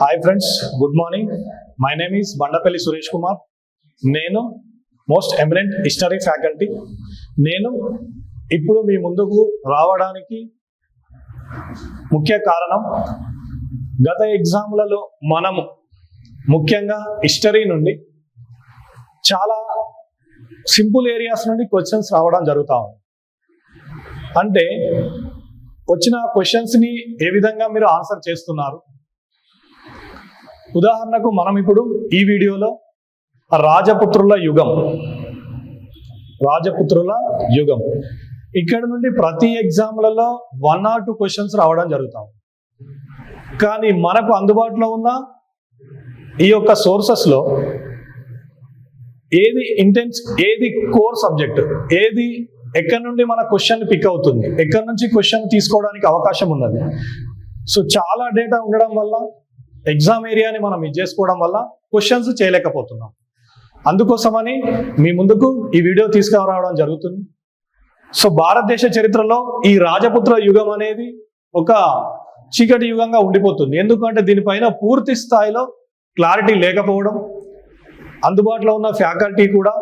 Hi friends good morning my name is Bandapalli Suresh Kumar నేను most eminent history faculty నేను ఇప్పుడు మీ ముందుకు రావడానికి ముఖ్య కారణం గత ఎగ్జామ్లలో మనము ముఖ్యంగా హిస్టరీ నుండి చాలా సింపుల్ ఏరియాస్ నుండి క్వశ్చన్స్ రావడం జరుగుతా ఉంది. అంటే వచ్చిన క్వశ్చన్స్ని ఏ విధంగా మీరు ఆన్సర్ చేస్తున్నారు? ఉదాహరణకు మనం ఇప్పుడు ఈ వీడియోలో రాజపుత్రుల యుగం. రాజపుత్రుల యుగం. ఇక్కడ నుండి ప్రతి ఎగ్జామ్లలో వన్ ఆర్ టూ క్వశ్చన్స్ రావడం జరుగుతాం. కానీ మనకు అందుబాటులో ఉన్న ఈ యొక్క సోర్సెస్లో ఏది ఇంటెన్స్ ఏది కోర్ సబ్జెక్ట్ ఏది ఎక్కడి నుండి మన క్వశ్చన్ పిక్ అవుతుంది ఎక్కడి నుంచి క్వశ్చన్ తీసుకోవడానికి అవకాశం ఉన్నది. సో చాలా డేటా ఉండడం వల్ల ఎగ్జామ్ ఏరియాని మనం ఇది చేసుకోవడం వల్ల క్వశ్చన్స్ చేయలేకపోతున్నాం. అందుకోసమని మీ ముందుకు ఈ వీడియో తీసుకురావడం జరుగుతుంది. సో భారతదేశ చరిత్రలో ఈ రాజపుత్ర యుగం అనేది ఒక చీకటి యుగంగా ఉండిపోతుంది. ఎందుకంటే దీనిపైన పూర్తి స్థాయిలో క్లారిటీ లేకపోవడం అందుబాటులో ఉన్న ఫ్యాకల్టీ కూడా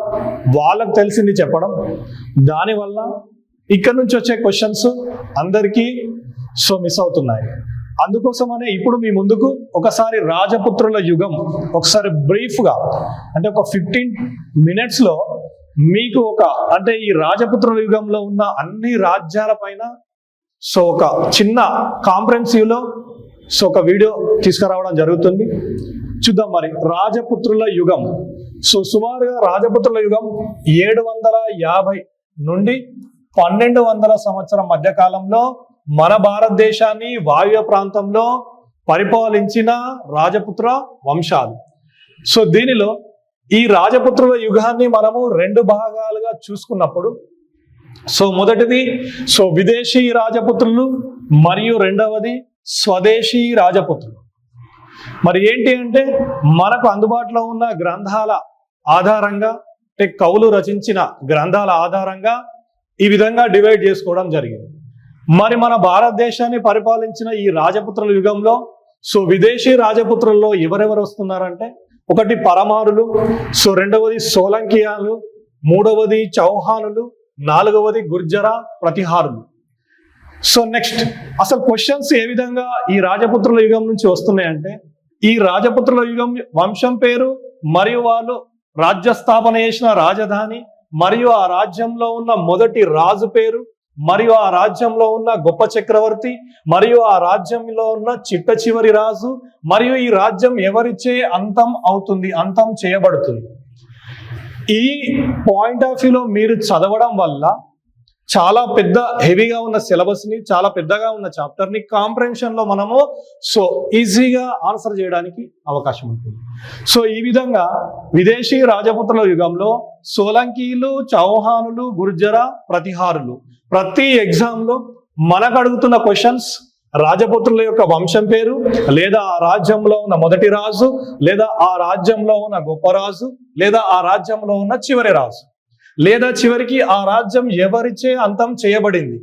వాళ్ళకు తెలిసింది చెప్పడం దానివల్ల ఇక్కడ నుంచి వచ్చే క్వశ్చన్స్ అందరికీ సో మిస్ అవుతున్నాయి. అందుకోసమనే ఇప్పుడు మీ ముందుకు ఒకసారి రాజపుత్రుల యుగం ఒకసారి బ్రీఫ్గా అంటే ఒక ఫిఫ్టీన్ మినిట్స్లో మీకు ఒక అంటే ఈ రాజపుత్రుల యుగంలో ఉన్న అన్ని రాజ్యాల పైన సో ఒక చిన్న కాంప్రహెన్సివ్లో సో ఒక వీడియో తీసుకురావడం జరుగుతుంది. చూద్దాం మరి రాజపుత్రుల యుగం. సో సుమారుగా రాజపుత్రుల యుగం ఏడు వందల యాభై నుండి పన్నెండు వందల సంవత్సరం మధ్య కాలంలో మన భారతదేశాన్ని వాయువ్య ప్రాంతంలో పరిపాలించిన రాజపుత్ర వంశాలు. సో దీనిలో ఈ రాజపుత్రుల యుగాన్ని మనము రెండు భాగాలుగా చూసుకున్నప్పుడు సో మొదటిది సో విదేశీ రాజపుత్రులు మరియు రెండవది స్వదేశీ రాజపుత్రులు. మరి ఏంటి అంటే మనకు అందుబాటులో ఉన్న గ్రంథాల ఆధారంగా అంటే కవులు రచించిన గ్రంథాల ఆధారంగా ఈ విధంగా డివైడ్ చేసుకోవడం జరిగింది. మరి మన భారతదేశాన్ని పరిపాలించిన ఈ రాజపుత్రుల యుగంలో సో విదేశీ రాజపుత్రుల్లో ఎవరెవరు వస్తున్నారంటే ఒకటి పరమారులు సో రెండవది సోలంకియాలు మూడవది చౌహానులు నాలుగవది గుర్జరా ప్రతిహారులు. సో నెక్స్ట్ అసలు క్వశ్చన్స్ ఏ విధంగా ఈ రాజపుత్రుల యుగం నుంచి వస్తున్నాయంటే ఈ రాజపుత్రుల యుగం వంశం పేరు మరియు వాళ్ళు రాజ్య స్థాపన చేసిన రాజధాని మరియు ఆ రాజ్యంలో ఉన్న మొదటి రాజు పేరు మరియు ఆ రాజ్యంలో ఉన్న గొప్ప చక్రవర్తి మరియు ఆ రాజ్యంలో ఉన్న చిట్ట చివరి రాజు మరియు ఈ రాజ్యం ఎవరిచే అంతం అవుతుంది అంతం చేయబడుతుంది. ఈ పాయింట్ ఆఫ్ వ్యూలో మీరు చదవడం వల్ల చాలా పెద్ద హెవీగా ఉన్న సిలబస్ని చాలా పెద్దగా ఉన్న చాప్టర్ని కాంప్రహెన్షన్లో మనము సో ఈజీగా ఆన్సర్ చేయడానికి అవకాశం ఉంటుంది. సో ఈ విధంగా విదేశీ రాజపుత్రుల యుగంలో సోలంకీలు చౌహానులు గుర్జర ప్రతిహారులు ప్రతి ఎగ్జామ్లో మనకు అడుగుతున్న క్వశ్చన్స్ రాజపుత్రుల యొక్క వంశం పేరు లేదా ఆ రాజ్యంలో ఉన్న మొదటి రాజు లేదా ఆ రాజ్యంలో ఉన్న గొప్ప రాజు లేదా ఆ రాజ్యంలో ఉన్న చివరి రాజు. లేదా చివరికి ఆ రాజ్యం ఎవరిచే అంతం చేయబడింది?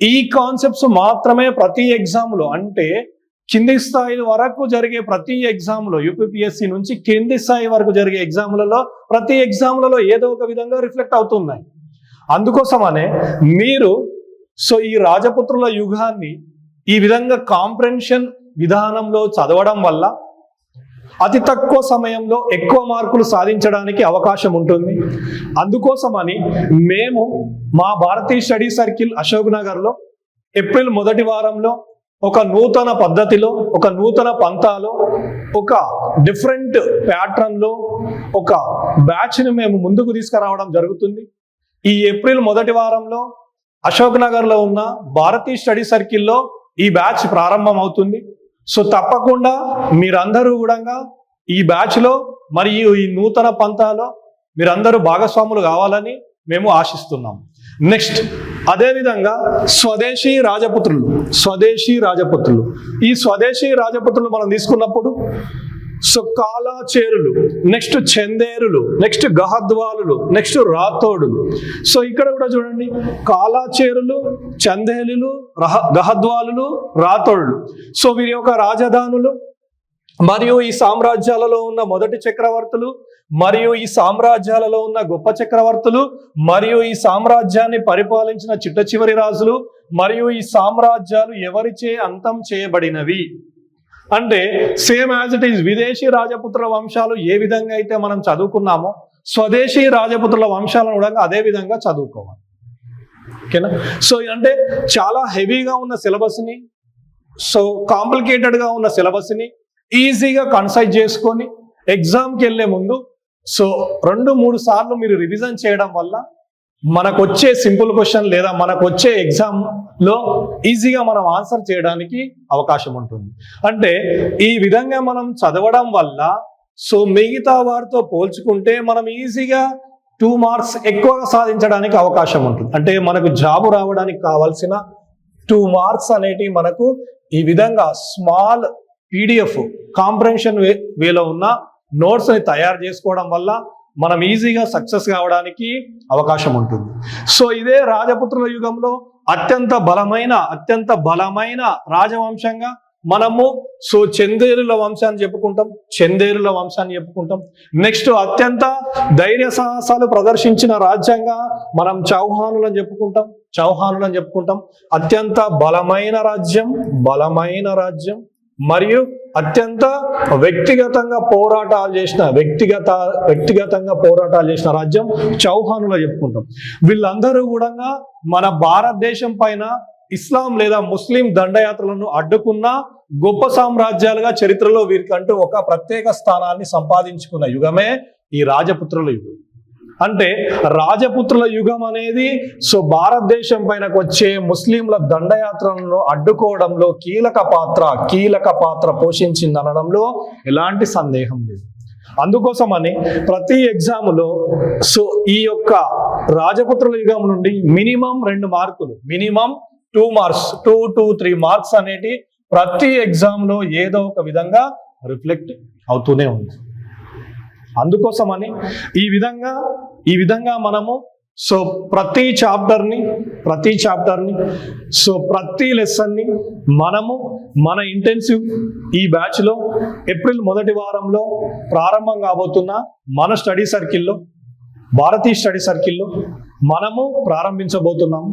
ఈ కాన్సెప్ట్స్ మాత్రమే ప్రతి ఎగ్జామ్లో అంటే కింది స్థాయి వరకు జరిగే ప్రతి ఎగ్జామ్లో యూపీపీఎస్సి నుంచి కింది స్థాయి వరకు జరిగే ఎగ్జామ్లలో ప్రతి ఎగ్జామ్లలో ఏదో ఒక విధంగా రిఫ్లెక్ట్ అవుతున్నాయి. అందుకోసమనే మీరు సో ఈ రాజపుత్రుల యుగాన్ని ఈ విధంగా కాంప్రెన్షన్ విధానంలో చదవడం వల్ల అతి తక్కువ సమయంలో ఎక్కువ మార్కులు సాధించడానికి అవకాశం ఉంటుంది. అందుకోసమని మేము మా భారతీయ స్టడీ సర్కిల్ అశోక్ నగర్లో ఏప్రిల్ మొదటి వారంలో ఒక నూతన పద్ధతిలో ఒక నూతన పంతాలో ఒక డిఫరెంట్ ప్యాటర్న్లో ఒక బ్యాచ్ని మేము ముందుకు తీసుకురావడం జరుగుతుంది. ఈ ఏప్రిల్ మొదటి వారంలో అశోక్ నగర్లో ఉన్న భారతీయ స్టడీ సర్కిల్లో ఈ బ్యాచ్ ప్రారంభం అవుతుంది సో తప్పకుండా మీరందరూ కూడా ఈ బ్యాచ్లో మరియు ఈ నూతన పంతాలో మీరందరూ భాగస్వాములు కావాలని మేము ఆశిస్తున్నాం. నెక్స్ట్ అదేవిధంగా స్వదేశీ రాజపుత్రులు స్వదేశీ రాజపుత్రులు. ఈ స్వదేశీ రాజపుత్రులు మనం తీసుకున్నప్పుడు సో కాలాచేరులు నెక్స్ట్ చందేరులు నెక్స్ట్ గహద్వాలులు నెక్స్ట్ రాథోడులు. సో ఇక్కడ కూడా చూడండి కాలాచేరులు చందేలులు రహ గహద్వాలులు రాథోడులు. సో వీరి యొక్క రాజధానులు మరియు ఈ సామ్రాజ్యాలలో ఉన్న మొదటి చక్రవర్తులు మరియు ఈ సామ్రాజ్యాలలో ఉన్న గొప్ప చక్రవర్తులు మరియు ఈ సామ్రాజ్యాన్ని పరిపాలించిన చిట్ట చివరి రాజులు మరియు ఈ సామ్రాజ్యాలు ఎవరిచే అంతం చేయబడినవి. అంటే సేమ్ యాజ్ ఇట్ ఈస్ విదేశీ రాజపుత్రుల వంశాలు ఏ విధంగా అయితే మనం చదువుకున్నామో స్వదేశీ రాజపుత్రుల వంశాలను కూడా అదే విధంగా చదువుకోవాలి. ఓకేనా? సో అంటే చాలా హెవీగా ఉన్న సిలబస్ని సో కాంప్లికేటెడ్గా ఉన్న సిలబస్ని ఈజీగా కన్సైజ్ చేసుకొని ఎగ్జామ్కి వెళ్ళే ముందు సో రెండు మూడు సార్లు మీరు రివిజన్ చేయడం వల్ల మనకు వచ్చే సింపుల్ క్వశ్చన్ లేదా మనకు వచ్చే ఎగ్జామ్లో ఈజీగా మనం ఆన్సర్ చేయడానికి అవకాశం ఉంటుంది. అంటే ఈ విధంగా మనం చదవడం వల్ల సో మిగతా వారితో పోల్చుకుంటే మనం ఈజీగా టూ మార్క్స్ ఎక్కువగా సాధించడానికి అవకాశం ఉంటుంది. అంటే మనకు జాబు రావడానికి కావాల్సిన టూ మార్క్స్ అనేటివి మనకు ఈ విధంగా స్మాల్ పీడిఎఫ్ కాంప్రహెన్షన్ వే వేలో ఉన్న నోట్స్ని తయారు చేసుకోవడం వల్ల మనం ఈజీగా సక్సెస్ కావడానికి అవకాశం ఉంటుంది. సో ఇదే రాజపుత్రుల యుగంలో అత్యంత బలమైన అత్యంత బలమైన రాజవంశంగా మనము సో చందేరుల వంశాన్ని చెప్పుకుంటాం చందేరుల వంశాన్ని చెప్పుకుంటాం. నెక్స్ట్ అత్యంత ధైర్య సాహసాలు ప్రదర్శించిన రాజ్యంగా మనం చౌహానులను చెప్పుకుంటాం చౌహానులను చెప్పుకుంటాం. అత్యంత బలమైన రాజ్యం బలమైన రాజ్యం మరియు అత్యంత వ్యక్తిగతంగా పోరాటాలు చేసిన వ్యక్తిగత వ్యక్తిగతంగా పోరాటాలు చేసిన రాజ్యం చౌహానులో చెప్పుకుంటాం. వీళ్ళందరూ కూడా మన భారతదేశం పైన ఇస్లాం లేదా ముస్లిం దండయాత్రలను అడ్డుకున్న గొప్ప సామ్రాజ్యాలుగా చరిత్రలో వీరికంటూ ఒక ప్రత్యేక స్థానాన్ని సంపాదించుకున్న యుగమే ఈ రాజపుత్రుల యుగం. అంటే రాజపుత్రుల యుగం అనేది సో భారతదేశం పైనకు వచ్చే ముస్లింల దండయాత్రలను అడ్డుకోవడంలో కీలక పాత్ర కీలక పాత్ర పోషించింది అనడంలో ఎలాంటి సందేహం లేదు. అందుకోసమని ప్రతి ఎగ్జాములో సో ఈ యొక్క రాజపుత్రుల యుగం నుండి మినిమం రెండు మార్కులు minimum two marks two two three marks అనేటి ప్రతి ఎగ్జామ్లో ఏదో ఒక విధంగా రిఫ్లెక్ట్ అవుతూనే ఉంది. అందుకోసమని ఈ విధంగా ఈ విధంగా మనము సో ప్రతి చాప్టర్ని ప్రతి చాప్టర్ని సో ప్రతి లెసన్ని మనము మన ఇంటెన్సివ్ ఈ బ్యాచ్లో ఏప్రిల్ మొదటి వారంలో ప్రారంభం కాబోతున్న మన స్టడీ సర్కిల్లో భారతీయ స్టడీ సర్కిల్లో మనము ప్రారంభించబోతున్నాము.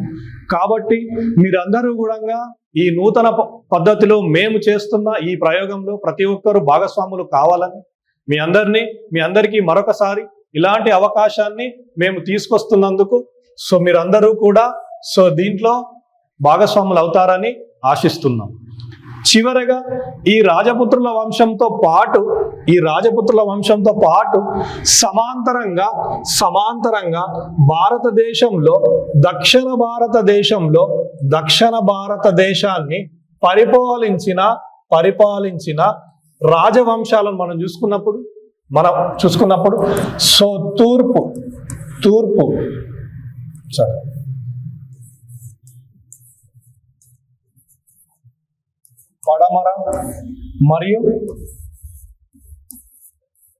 కాబట్టి మీరందరూ కూడా ఈ నూతన ప- పద్ధతిలో మేము చేస్తున్న ఈ ప్రయోగంలో ప్రతి ఒక్కరూ భాగస్వాములు కావాలని మీ అందరినీ మీ అందరికీ మరొకసారి ఇలాంటి అవకాశాన్ని మేము తీసుకొస్తున్నందుకు సో మీరందరూ కూడా సో దీంట్లో భాగస్వాములు అవుతారని ఆశిస్తున్నాం. చివరగా ఈ రాజపుత్రుల వంశంతో పాటు ఈ రాజపుత్రుల వంశంతో పాటు సమాంతరంగా సమాంతరంగా భారతదేశంలో దక్షిణ భారతదేశంలో దక్షిణ భారతదేశాన్ని పరిపాలించిన పరిపాలించిన రాజవంశాలను మనం చూసుకున్నప్పుడు మనం చూసుకున్నప్పుడు సో తూర్పు తూర్పు సరే పడమర మరియు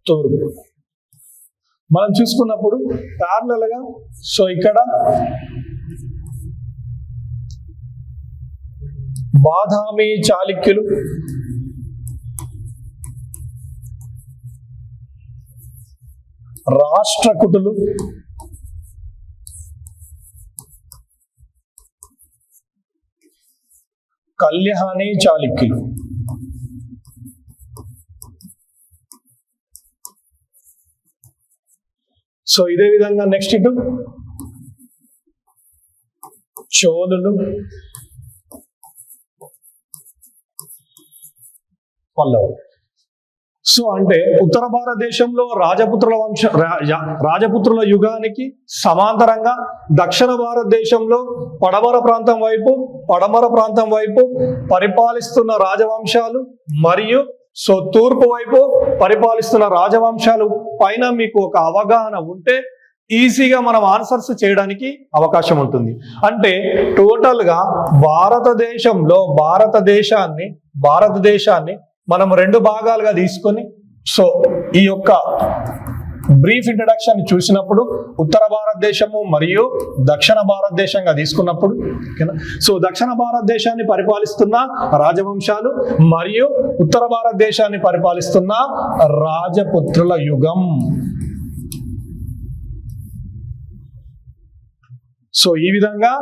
తూర్పు. మనం చూసుకున్నప్పుడు parallel సో ఇక్కడ బాదామి చాళుక్యులు రాష్ట్రకుటులు కళ్యాణి చాళుక్యులు. సో ఇదే విధంగా నెక్స్ట్ ఇటు. చోళులు. పల్లవులు. సో అంటే ఉత్తర భారతదేశంలో రాజపుత్రుల వంశ రా- రాజపుత్రుల యుగానికి సమాంతరంగా దక్షిణ భారతదేశంలో పడమర ప్రాంతం వైపు పడమర ప్రాంతం వైపు పరిపాలిస్తున్న రాజవంశాలు మరియు సో తూర్పు వైపు పరిపాలిస్తున్న రాజవంశాలు పైన మీకు ఒక అవగాహన ఉంటే ఈజీగా మనం ఆన్సర్స్ చేయడానికి అవకాశం ఉంటుంది. అంటే టోటల్గా భారతదేశంలో భారతదేశాన్ని భారతదేశాన్ని మనం రెండు భాగాలుగా తీసుకొని సో ఈ యొక్క బ్రీఫ్ ఇంట్రడక్షన్ చూసినప్పుడు ఉత్తర భారతదేశము మరియు దక్షిణ భారతదేశంగా తీసుకున్నప్పుడు ఓకేనా? సో దక్షిణ భారతదేశాన్ని పరిపాలిస్తున్న రాజవంశాలు మరియు ఉత్తర భారతదేశాన్ని పరిపాలిస్తున్న రాజపుత్రుల యుగం. సో ఈ విధంగా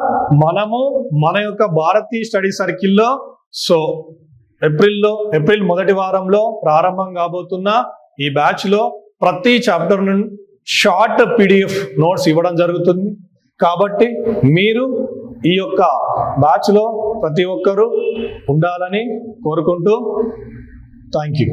మనము మన యొక్క భారతీయ స్టడీ సర్కిల్లో సో ఏప్రిల్లో ఏప్రిల్ మొదటి వారంలో ప్రారంభం కాబోతున్న ఈ బ్యాచ్లో ప్రతి చాప్టర్ నుండి షార్ట్ పీడిఎఫ్ నోట్స్ ఇవ్వడం జరుగుతుంది. కాబట్టి మీరు ఈ యొక్క బ్యాచ్లో ప్రతి ఒక్కరూ ఉండాలని కోరుకుంటూ థ్యాంక్ యూ